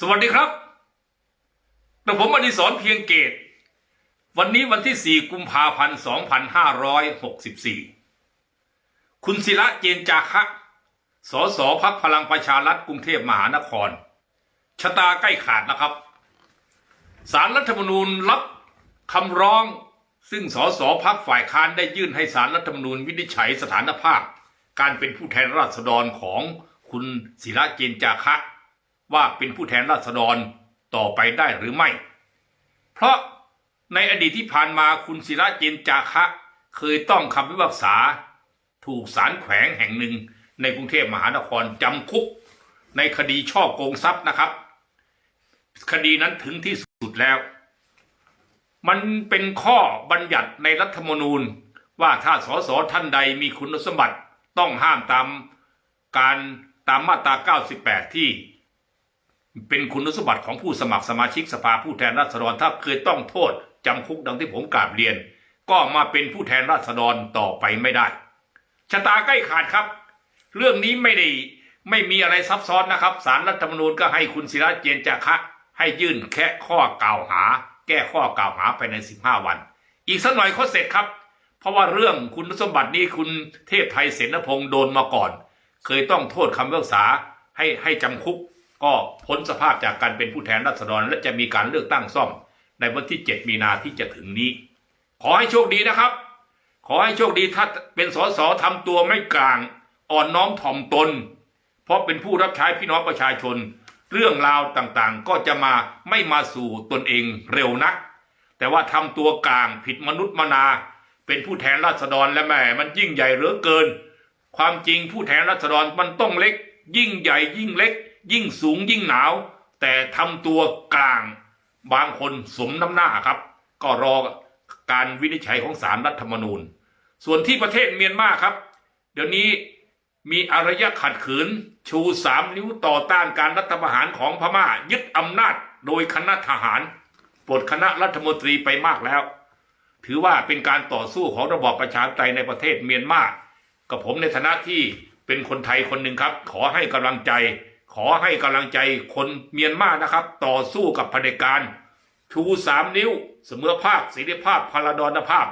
สวัสดีครับกระผมอดิศรเพียงเกต วันนี้วันที่ 4 กุมภาพันธ์ 2564 คุณศิระเจนจาคะสสพักพลังประชารัฐกรุงเทพมหานคร ชะตาใกล้ขาดนะครับ สารรัฐธรรมนูญรับคำร้อง ซึ่งสสพักฝ่ายค้านได้ยื่นให้สารรัฐธรรมนูญวินิจฉัยสถานภาพ การเป็นผู้แทนราษฎรของคุณศิระเจนจาคะ ว่าเป็นผู้แทนราษฎรต่อไปได้หรือไม่ เพราะในอดีตที่ผ่านมาคุณศิระเจนจาคะ เคยต้องคำพิพากษา ถูกศาลแขวงแห่งหนึ่งในกรุงเทพมหานครจำคุก ในคดีช่อโกงทรัพย์นะครับ คดีนั้นถึงที่สุดแล้ว มันเป็นข้อบัญญัติในรัฐธรรมนูญว่าถ้าสสท่านใดมีคุณสมบัติต้องห้ามตามการตามมาตรา 98 ที่ เป็นคุณสมบัติของผู้สมัครสมาชิกสภาผู้แทนราษฎรถ้าเคยต้องโทษจำคุกดังที่ผมกราบเรียน ก็มาเป็นผู้แทนราษฎรต่อไปไม่ได้ชะตาใกล้ขาดครับ เรื่องนี้ไม่ได้ไม่มีอะไรซับซ้อนนะครับสารรัฐธรรมนูญก็ให้คุณศิระเจนจาคะ ให้ยื่นแค่ข้อกล่าวหา แก้ข้อกล่าวหาภายใน 15 วัน อีกสักหน่อยเขาเสร็จครับ เพราะว่าเรื่องคุณสมบัตินี้คุณเทพไทยเสนพงศ์โดนมาก่อน เคยต้องโทษคำพิพากษาให้ให้จำคุก ก็พ้นสภาพจากการเป็นผู้แทนราษฎร และจะมีการเลือกตั้งซ่อม ในวันที่ 7 มีนาที่จะถึงนี้ ขอให้โชคดีนะครับ ขอให้โชคดีถ้าเป็นสสทำตัวไม่กลาง อ่อนน้อมถ่อมตน เพราะเป็นผู้รับใช้พี่น้องประชาชน เรื่องราวต่างๆ ก็จะมาไม่มาสู่ตนเองเร็วนัก แต่ว่าทำตัวกลางผิดมนุษย์มนา เป็นผู้แทนราษฎรและแหม่มันยิ่งใหญ่เหลือเกิน ความจริงผู้แทนราษฎรมันต้องเล็ก ยิ่งใหญ่ยิ่งเล็ก ยิ่งสูงยิ่งหนาว แต่ทำตัวกลาง บางคนสมน้ำหน้าครับ ก็รอการวินิจฉัยของศาลรัฐธรรมนูญ ส่วนที่ประเทศเมียนมาครับ เดี๋ยวนี้มีอารยะขัดขืน ชูสามนิ้วต่อต้านการรัฐประหารของพม่า ยึดอำนาจโดยคณะทหารปลดคณะรัฐมนตรีไปมากแล้ว ถือว่าเป็นการต่อสู้ของระบอบประชาธิปไตยในประเทศเมียนมากับผมในฐานะที่เป็นคนไทยคนหนึ่งครับ ขอให้กำลังใจ ขอให้กำลังใจคนเมียนมานะครับ ต่อสู้กับเผด็จการ ชูสามนิ้ว เสมอภาคเสรีภาพพลดรภาพ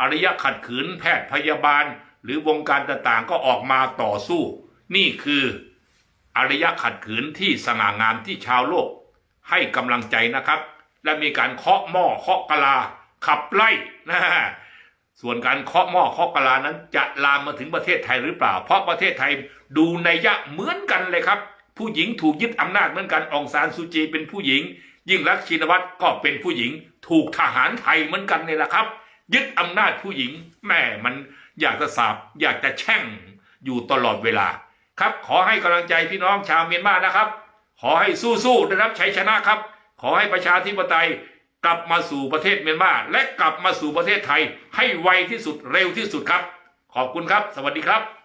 อารยะขัดขืนแพทย์พยาบาล หรือวงการต่างๆก็ออกมาต่อสู้ นี่คืออารยะขัดขืนที่สง่างามที่ชาวโลก ให้กำลังใจนะครับ และมีการเคาะหม้อเคาะกะลา ขับไล่นะส่วนการเคาะหม้อเคาะกะลานั้นจะลามมาถึงประเทศไทยหรือเปล่า เพราะประเทศไทยดูในยยะเหมือนกันเลยครับ ผู้หญิงถูกยึดอำนาจเหมือนกันองซานซูจีเป็นผู้หญิง ยิ่งรักชินวัตรก็เป็นผู้หญิง ถูกทหารไทยเหมือนกันเนี่ยแหละครับ ยึดอำนาจผู้หญิงแม่มันอยากจะสาบอยากจะแช่งอยู่ตลอดเวลาครับ ขอให้กำลังใจพี่น้องชาวเมียนมานะครับ ขอให้สู้ๆได้รับชัยชนะครับ ขอให้ประชาธิปไตยกลับมาสู่ประเทศเมียนมาและกลับมาสู่ประเทศไทยให้ไวที่สุดเร็วที่สุดครับ ขอบคุณครับ สวัสดีครับ